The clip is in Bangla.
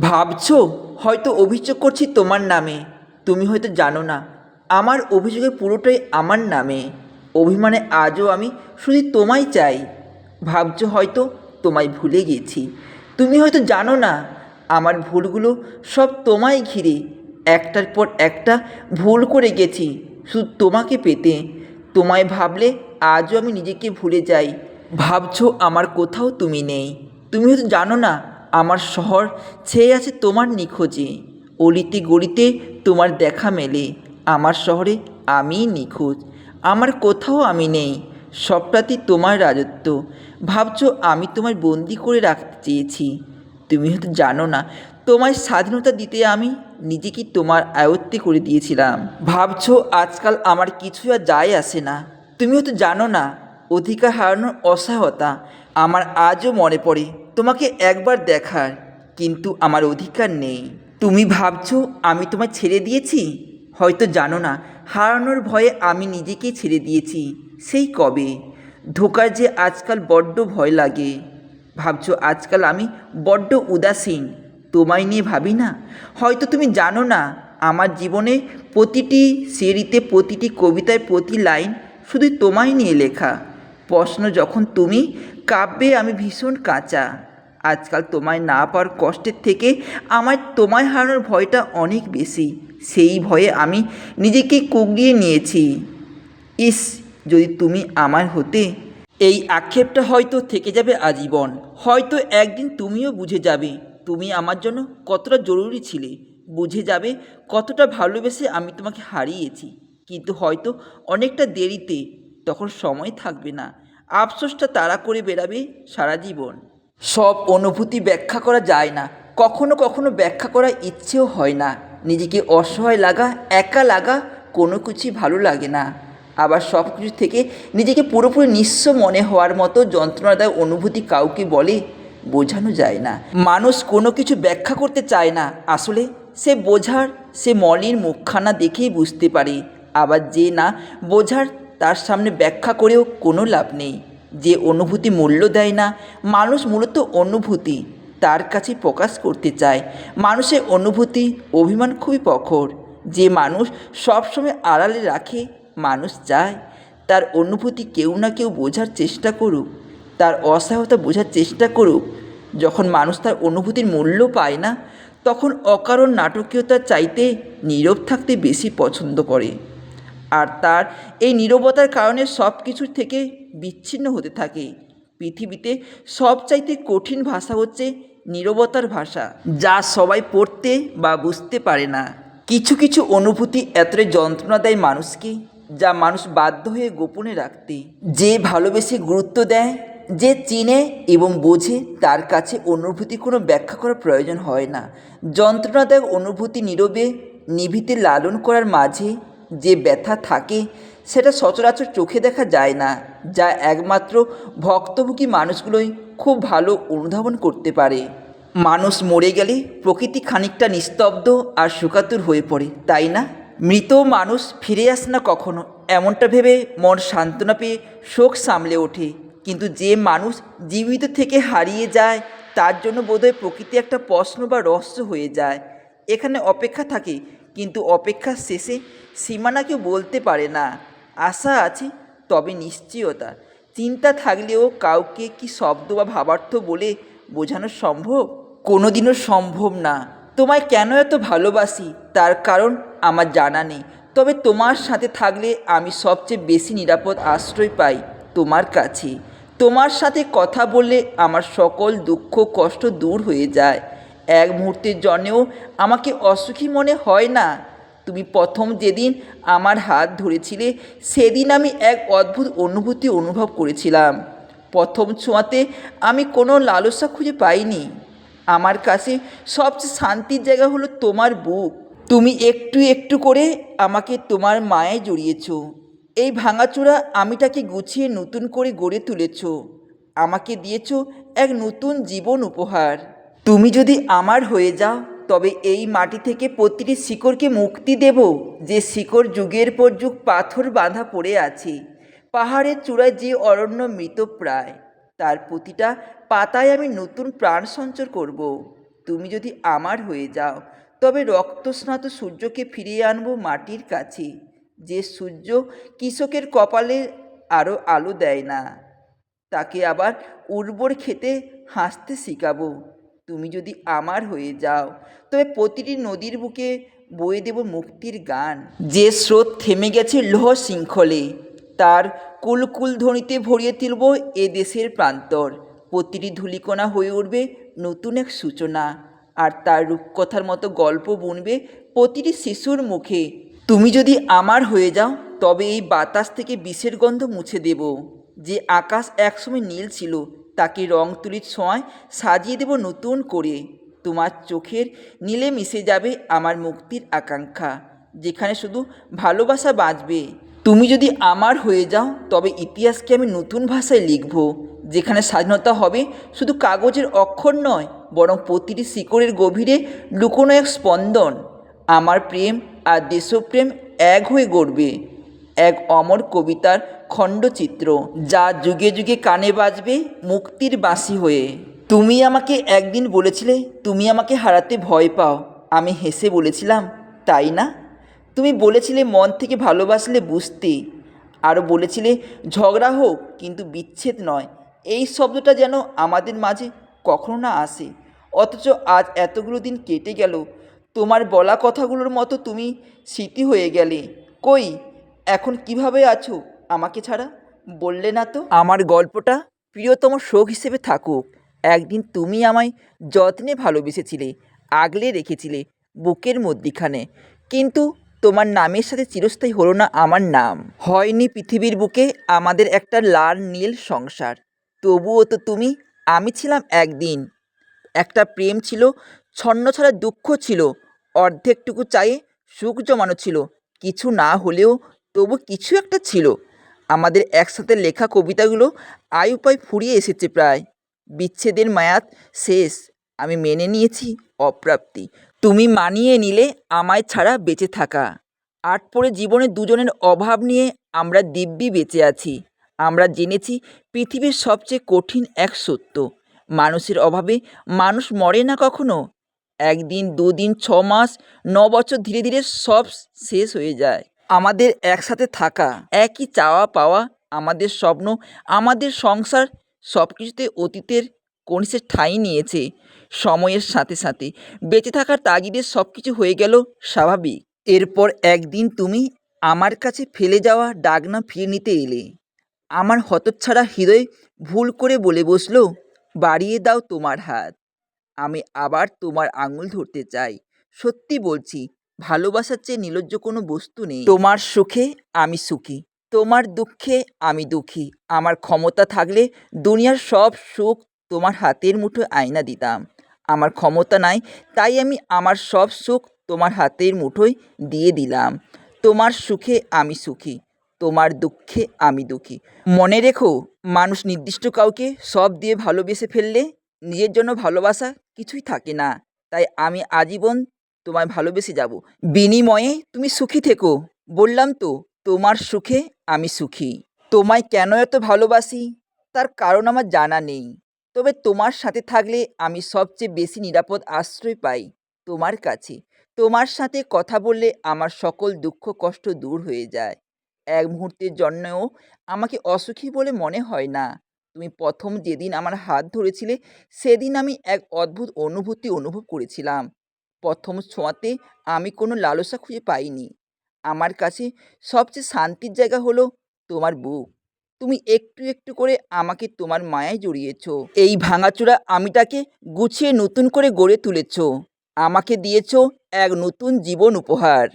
ভাবছ? হয়তো অভিযোগ করছি তোমার নামে। তুমি হয়তো জানো না। আমার অভিযোগের পুরোটাই আমার নামে। অভিমানে আজও আমি শুধু তোমায় চাই। ভাবছ হয়তো তোমায় ভুলে গেছি। তুমি হয়তো জানো না, আমার ভুলগুলো সব তোমায় ঘিরে। একটার পর একটা ভুল করে গেছি, শুধু তোমাকে পেতে। তোমায় ভাবলে আজও আমি নিজেকে ভুলে যাই। ভাবছ আমার কোথাও তুমি নেই। তুমি হয়তো জানো না আমার শহর, ছেয়ে আছে তোমার নিখোঁজে। অলিতে গলিতে তোমার দেখা মেলে। আমার শহরে আমিই নিখোঁজ। আমার কোথাও আমি নেই। সবটাতেই তোমার রাজত্ব। ভাবছ আমি তোমায় বন্দি করে রাখতে চেয়েছি। তুমি হয়তো জানো না, তোমায় স্বাধীনতা দিতে আমি নিজেকে তোমার আয়ত্তে করে দিয়েছিলাম। ভাবছ আজকাল আমার কিছু আর যায় আসে না। তুমি হয়তো জানো না, অধিকার হারানোর অসহায়তা আমার আজও মনে পড়ে। তোমাকে একবার দেখার কিন্তু আমার অধিকার নেই। তুমি ভাবছ আমি তোমায় ছেড়ে দিয়েছি? হয়তো জানো না, হারানোর ভয়ে আমি নিজেকেই ছেড়ে দিয়েছি। সেই কবে? ধোকার যে আজকাল বড্ড ভয় লাগে। ভাবছ আজকাল আমি বড্ড উদাসীন। তোমায় নিয়ে ভাবি না? হয়তো তুমি জানো না, আমার জীবনে প্রতিটি সিঁড়িতে, প্রতিটি কবিতায়, প্রতি লাইন শুধু তোমায় নিয়ে লেখা। প্রশ্ন যখন তুমি, কাব্যে আমি ভীষণ কাঁচা। আজকাল তোমায় না পাওয়ার কষ্টের থেকে আমার তোমায় হারানোর ভয়টা অনেক বেশি। সেই ভয়ে আমি নিজেকে কুগড়িয়ে নিয়েছি। ইস, যদি তুমি আমার হতে, এই আক্ষেপটা হয়তো থেকে যাবে আজীবন। হয়তো একদিন তুমিও বুঝে যাবে, তুমি আমার জন্য কতটা জরুরি ছিলে। বুঝে যাবে কতটা ভালোবেসে আমি তোমাকে হারিয়েছি। কিন্তু হয়তো অনেকটা দেরিতে, তখন সময় থাকবে না। আফসোসটা তাড়া করে বেরাবে সারা জীবন। সব অনুভূতি ব্যাখ্যা করা যায় না। কখনো কখনো ব্যাখ্যা করার ইচ্ছেও হয় না। নিজেকে অসহায় লাগা, একা লাগা কোনো কিছুই ভালো লাগে না। আবার সব কিছু থেকে নিজেকে পুরোপুরি নিঃস্ব মনে হওয়ার মতো যন্ত্রণাদায়ক অনুভূতি কাউকে বলে বোঝানো যায় না। মানুষ কোনো কিছু ব্যাখ্যা করতে চায় না। আসলে সে বোঝার, সে মলির মুখখানা দেখেই বুঝতে পারে। আবার যে না বোঝার, তার সামনে ব্যাখ্যা করেও কোনো লাভ নেই। যে অনুভূতি মূল্য দেয় না, মানুষ মূলত অনুভূতি তার কাছে প্রকাশ করতে চায়। মানুষের অনুভূতি, অভিমান খুবই প্রখর। যে মানুষ সবসময় আড়ালে রাখে, মানুষ চায়। তার অনুভূতি কেউ না কেউ বোঝার চেষ্টা করুক। তার অসহায়তা বোঝার চেষ্টা করুক। যখন মানুষ তার অনুভূতির মূল্য পায় না, তখন অকারণ নাটকীয়তা চাইতে নীরব থাকতে বেশি পছন্দ করে। আর তার এই নীরবতার কারণে সব কিছুর থেকে বিচ্ছিন্ন হতে থাকে। পৃথিবীতে সবচাইতে কঠিন ভাষা হচ্ছে নীরবতার ভাষা, যা সবাই পড়তে বা বুঝতে পারে না। কিছু কিছু অনুভূতি এতটাই যন্ত্রণা দেয় মানুষকে, যা মানুষ বাধ্য হয়ে গোপনে রাখতে। যে ভালোবেসে গুরুত্ব দেয়, যে চিনে এবং বোঝে, তার কাছে অনুভূতি কোনো ব্যাখ্যা করার প্রয়োজন হয় না। যন্ত্রণাদায়ক অনুভূতি নীরবে নিভিতে লালন করার মাঝে যে ব্যথা থাকে, সেটা সচরাচর চোখে দেখা যায় না, যা একমাত্র ভক্তভোগী মানুষগুলোই খুব ভালো অনুধাবন করতে পারে। মানুষ মরে গেলে প্রকৃতি খানিকটা নিস্তব্ধ আর সুকাতুর হয়ে পড়ে, তাই না? মৃত মানুষ ফিরে আসে না কখনো, এমনটা ভেবে মন সান্ত্বনা পেয়ে শোক সামলে ওঠে। কিন্তু যে মানুষ জীবিত থেকে হারিয়ে যায়, তার জন্য বোধহয় প্রকৃতি একটা প্রশ্ন বা রহস্য হয়ে যায়। এখানে অপেক্ষা থাকে, কিন্তু অপেক্ষার শেষে সীমানা কেউ বলতে পারে না। আশা আছে, তবে নিশ্চয়তা। চিন্তা থাকলেও কাউকে কি শব্দ বা ভাবার্থ বলে বোঝানো সম্ভব? কোনোদিনও সম্ভব না। তোমায় কেন এত ভালোবাসি? তার কারণ আমার জানা নেই। তবে তোমার সাথে থাকলে আমি সবচেয়ে বেশি নিরাপদ আশ্রয় পাই তোমার কাছে। তোমার সাথে কথা বললে আমার সকল দুঃখ কষ্ট দূর হয়ে যায়। এক মুহূর্তের জন্যেও আমাকে অসুখী মনে হয় না। তুমি প্রথম যেদিন আমার হাত ধরেছিলে, সেদিন আমি এক অদ্ভুত অনুভূতি অনুভব করেছিলাম। প্রথম ছোঁয়াতে আমি কোনো লালসা খুঁজে পাইনি। আমার কাছে সবচেয়ে শান্তির জায়গা হলো তোমার বুক। তুমি একটু একটু করে আমাকে তোমার মায়ে জড়িয়েছ। এই ভাঙাচোরা আমিটাকে গুছিয়ে নতুন করে গড়ে তুলেছ। আমাকে দিয়েছ এক নতুন জীবন উপহার। তুমি যদি আমার হয়ে যাও, তবে এই মাটি থেকে প্রতিটি শিকড়কে মুক্তি দেব, যে শিকড় যুগের পর যুগ পাথর বাঁধা পড়ে আছে। পাহাড়ের চূড়ায় যে অরণ্য মৃত প্রায়, তার প্রতিটা পাতায় আমি নতুন প্রাণ সঞ্চর করব। তুমি যদি আমার হয়ে যাও, তবে রক্তস্নাত সূর্যকে ফিরিয়ে আনব মাটির কাছে, যে সূর্য কৃষকের কপালে আরও আলো দেয় না। তাকে আবার উর্বর খেতে হাসতে শেখাবো। তুমি যদি আমার হয়ে যাও, তবে প্রতিটি নদীর বুকে বয়ে দেব মুক্তির গান। যে স্রোত থেমে গেছে লোহ শৃঙ্খলে, তার কুলকুল ধ্বনিতে ভরিয়ে তুলব এ দেশের প্রান্তর। প্রতিটি ধূলিকণা হয়ে উঠবে নতুন এক সূচনা, আর তার রূপকথার মতো গল্প বুনবে প্রতিটি শিশুর মুখে। তুমি যদি আমার হয়ে যাও, তবে এই বাতাস থেকে বিষের গন্ধ মুছে দেব। যে আকাশ একসময় নীল ছিল তাকে রং তুলির ছোঁয়ায়, সাজিয়ে দেব নতুন করে। তোমার চোখের নীলে মিশে যাবে আমার মুক্তির আকাঙ্ক্ষা, যেখানে শুধু ভালোবাসা বাঁচবে। তুমি যদি আমার হয়ে যাও, তবে ইতিহাসকে আমি নতুন ভাষায় লিখব, যেখানে স্বাধীনতা হবে শুধু কাগজের অক্ষর নয়, বরং প্রতিটি শিকড়ের গভীরে লুকোনো এক স্পন্দন। আমার প্রেম আর দেশপ্রেম এক হয়ে গড়বে। এক অমর কবিতার খণ্ডচিত্র, যা যুগে যুগে কানে বাজবে মুক্তির বাঁশি হয়ে। তুমি আমাকে একদিন বলেছিলে, তুমি আমাকে হারাতে ভয় পাও। আমি হেসে বলেছিলাম, তাই না? তুমি বলেছিলে মন থেকে ভালোবাসলে বুঝতে। আরও বলেছিলে, ঝগড়া হোক, কিন্তু বিচ্ছেদ নয়। এই শব্দটা যেন আমাদের মাঝে কখনো না আসে। অথচ আজ এতগুলো দিন কেটে গেল। তোমার বলা কথাগুলোর মতো তুমি স্মৃতি হয়ে গেলে। কই? এখন কীভাবে আছো? আমাকে ছাড়া? বললে না তো। আমার গল্পটা প্রিয়তম শোক হিসেবে থাকুক। একদিন তুমি আমায় যত্নে ভালোবেসেছিলে, আগলে রেখেছিলে বুকের মধ্যিখানে। কিন্তু তোমার নামের সাথে চিরস্থায়ী হলো না আমার নাম। হয়নি পৃথিবীর বুকে আমাদের একটা লাল নীল সংসার। তবুও তো তুমি, আমি ছিলাম একদিন। একটা প্রেম ছিল, ছন্ন ছাড়া দুঃখ ছিল, অর্ধেকটুকু চায়ে সুখ জমানো ছিল। কিছু না হলেও তবু কিছু একটা ছিল। আমাদের একসাথে লেখা কবিতাগুলো আয়ু পায় ফুরিয়ে এসেছে প্রায়। বিচ্ছেদের মায়াত শেষ। আমি মেনে নিয়েছি অপ্রাপ্তি। তুমি মানিয়ে নিলে আমায় ছাড়া বেঁচে থাকা। আট পরে জীবনে দুজনের অভাব নিয়ে আমরা দিব্যি বেঁচে আছি। আমরা জেনেছি পৃথিবীর সবচেয়ে কঠিন এক সত্য। মানুষের অভাবে মানুষ মরে না কখনো? একদিন, দুদিন ছ মাস ন বছর ধীরে ধীরে সব শেষ হয়ে যায়। আমাদের একসাথে থাকা, একই চাওয়া পাওয়া আমাদের স্বপ্ন, আমাদের সংসার সব কিছুতে অতীতের কনিষে ঠাঁই নিয়েছে সময়ের সাথে সাথে। বেঁচে থাকার তাগিদে সব কিছু হয়ে গেল স্বাভাবিক। এরপর একদিন তুমি আমার কাছে ফেলে যাওয়া ডাকনা ফিরে নিতে এলে। আমার হতচ্ছাড়া হৃদয় ভুল করে বলে বসল, বাড়িয়ে দাও তোমার হাত। আমি আবার তোমার আঙুল ধরতে চাই। সত্যি বলছি ভালোবাসার চেয়ে নির্লজ্জ কোনো বস্তু নেই। তোমার সুখে আমি সুখী, তোমার দুঃখে আমি দুঃখী, আমার ক্ষমতা থাকলে দুনিয়ার সব সুখ তোমার হাতের মুঠো আয়না দিতাম। আমার ক্ষমতা নাই, তাই আমি আমার সব সুখ তোমার হাতের মুঠোয় দিয়ে দিলাম। তোমার সুখে আমি সুখী, তোমার দুঃখে আমি দুঃখী। মনে রেখো, মানুষ নির্দিষ্ট কাউকে সব দিয়ে ভালোবেসে ফেললে নিজের জন্য ভালোবাসা কিছুই থাকে না। তাই আমি আজীবন তোমায় ভালোবেসে যাব। বিনিময়ে তুমি সুখী থেকো। বললাম তো, তোমার সুখে আমি সুখী। তোমায় কেন এত ভালোবাসি? তার কারণ আমার জানা নেই। তবে তোমার সাথে থাকলে আমি সবচেয়ে বেশি নিরাপদ আশ্রয় পাই তোমার কাছে। তোমার সাথে কথা বললে আমার সকল দুঃখ, কষ্ট দূর হয়ে যায়। এক মুহূর্তের জন্যও আমাকে অসুখী বলে মনে হয় না। তুমি প্রথম যেদিন আমার হাত ধরেছিলে, সেদিন আমি এক অদ্ভুত অনুভূতি অনুভব করেছিলাম। প্রথম ছোঁয়াতে আমি কোনো লালসা খুঁজে পাইনি। আমার কাছে সবচেয়ে শান্তির জায়গা হলো তোমার বুক। তুমি একটু একটু করে আমাকে তোমার মায়ায় জড়িয়েছ। এই ভাঙাচোরা আমিটাকে গুছিয়ে নতুন করে গড়ে তুলেছ। আমাকে দিয়েছ এক নতুন জীবন উপহার।